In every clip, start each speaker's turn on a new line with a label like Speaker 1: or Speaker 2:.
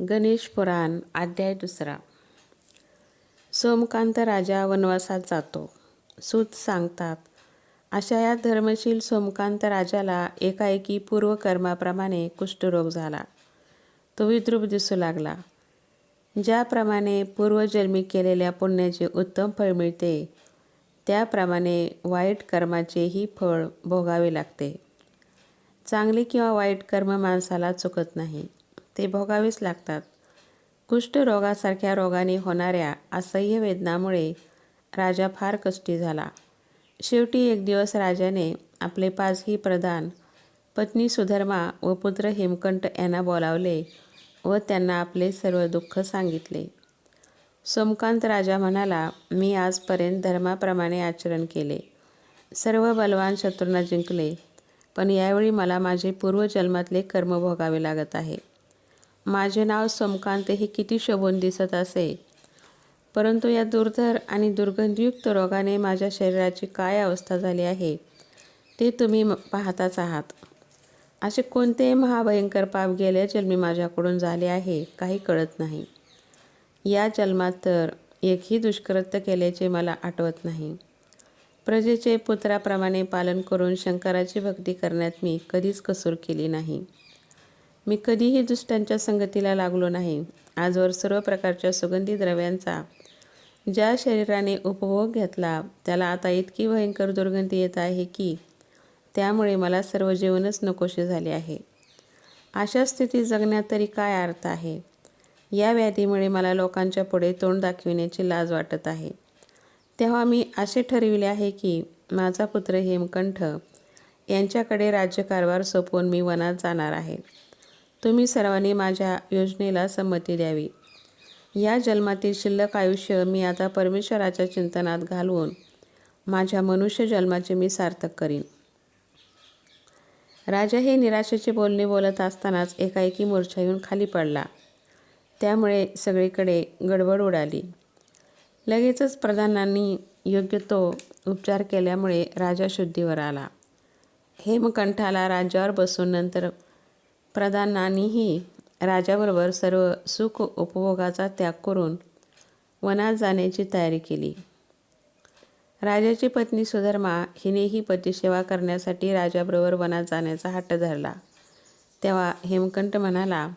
Speaker 1: गणेश पुराण अध्याय दुसरा. सोमकांत राजा वनवासात जातो. सूत सांगतात अशा या धर्मशील सोमकांत राजाला एकाएकी पूर्वकर्माप्रमाणे कुष्ठरोग झाला. तो विद्रूप दिसू लागला. ज्याप्रमाणे पूर्वजन्मी केलेल्या पुण्याचे उत्तम फळ मिळते त्याप्रमाणे वाईट कर्माचेही फळ भोगावे लागते. चांगले किंवा वाईट कर्म माणसाला चुकत नाही. ते भोगावेच लागतात. कुष्ठरोगासारख्या रोगाने होणाऱ्या असह्य वेदनामुळे राजा फार कष्टी झाला. शेवटी एक दिवस राजाने आपले पाचही प्रधान पत्नी सुधर्मा व पुत्र हेमकंठ यांना बोलावले व त्यांना आपले सर्व दुःख सांगितले. सोमकांत राजा म्हणाला मी आजपर्यंत धर्माप्रमाणे आचरण केले. सर्व बलवान शत्रूंना जिंकले. पण यावेळी मला माझे पूर्वजन्मातले कर्म भोगावे लागत आहे माझे नाव सोमकांत हे किती शोभून दिसत असे. परंतु या दुर्धर आणि दुर्गंधयुक्त रोगाने माझ्या शरीराची काय अवस्था झाली आहे ते तुम्ही पाहताच आहात. असे कोणते महाभयंकर पाप गेल्या जन्मी माझ्याकडून झाले आहे काही कळत नाही. या जन्मात तर एकही दुष्कृत्य केल्याचे मला आठवत नाही. प्रजेचे पुत्राप्रमाणे पालन करून शंकराची भक्ती करण्यात मी कधीच कसूर केली नाही. मी कधीही दुष्टांच्या संगतीला लागलो नाही. आजवर सर्व प्रकारच्या सुगंधी द्रव्यांचा ज्या शरीराने उपभोग घेतला त्याला आता इतकी भयंकर दुर्गंधी येत आहे की त्यामुळे मला सर्व जीवनच नकोसे झाले आहे. अशा स्थितीत जगण्यात तरी काय अर्थ आहे? या व्याधीमुळे मला लोकांच्या पुढे तोंड दाखविण्याची लाज वाटत आहे. तेव्हा मी असे ठरविले आहे की माझा पुत्र हेमकंठ यांच्याकडे राज्यकारभार सोपवून मी वनात जाणार आहे. तुम्ही सर्वांनी माझ्या योजनेला संमती द्यावी. या जन्मातील शिल्लक आयुष्य मी आता परमेश्वराच्या चिंतनात घालवून माझ्या मनुष्य जन्माचे मी सार्थक करीन. राजा हे निराशेचे बोलणे बोलत असतानाच एकाएकी मोर्चा येऊन खाली पडला. त्यामुळे सगळीकडे गडबड उडाली. लगेचच प्रधानांनी योग्य तो उपचार केल्यामुळे राजा शुद्धीवर आला. हेमकंठाला राज्यावर बसून नंतर प्रधानांनीही राजाबरोबर सर्व सुख उपभोगाचा त्याग करून वनात जाण्याची तयारी केली. राजाची पत्नी सुधर्मा हिनेही पतीसेवा करण्यासाठी राजाबरोबर वनात जाण्याचा हट्ट धरला. तेव्हा हेमकंठ म्हणाला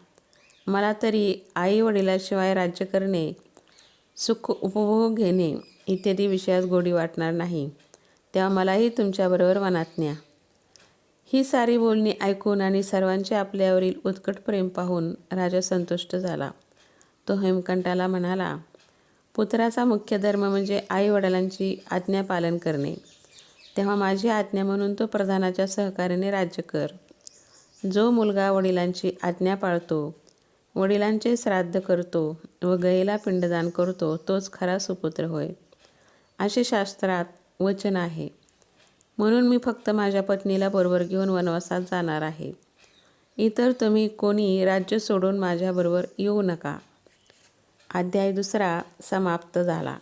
Speaker 1: मला तरी आई वडिलाशिवाय राज्य करणे सुख उपभोग घेणे इत्यादी विषयात गोडी वाटणार नाही. तेव्हा मलाही तुमच्याबरोबर वनात न्या. ही सारी बोलणी ऐकून आणि सर्वांचे आपल्यावरील उत्कट प्रेम पाहून राजा संतुष्ट झाला. तो हेमकंठाला म्हणाला पुत्राचा मुख्य धर्म म्हणजे आई वडिलांची आज्ञा पालन करणे. तेव्हा माझी आज्ञा म्हणून तो प्रधानाच्या सहकार्याने राज्य कर. जो मुलगा वडिलांची आज्ञा पाळतो वडिलांचे श्राद्ध करतो व गयेला पिंडदान करतो तोच खरा सुपुत्र होय. असे शास्त्रात वचन आहे. म्हणून मी फक्त माझ्या पत्नीला बरोबर घेऊन वनवासात जाणार आहे. इतर तुम्ही कोणी राज्य सोडून माझ्याबरोबर येऊ नका. अध्याय दुसरा समाप्त झाला.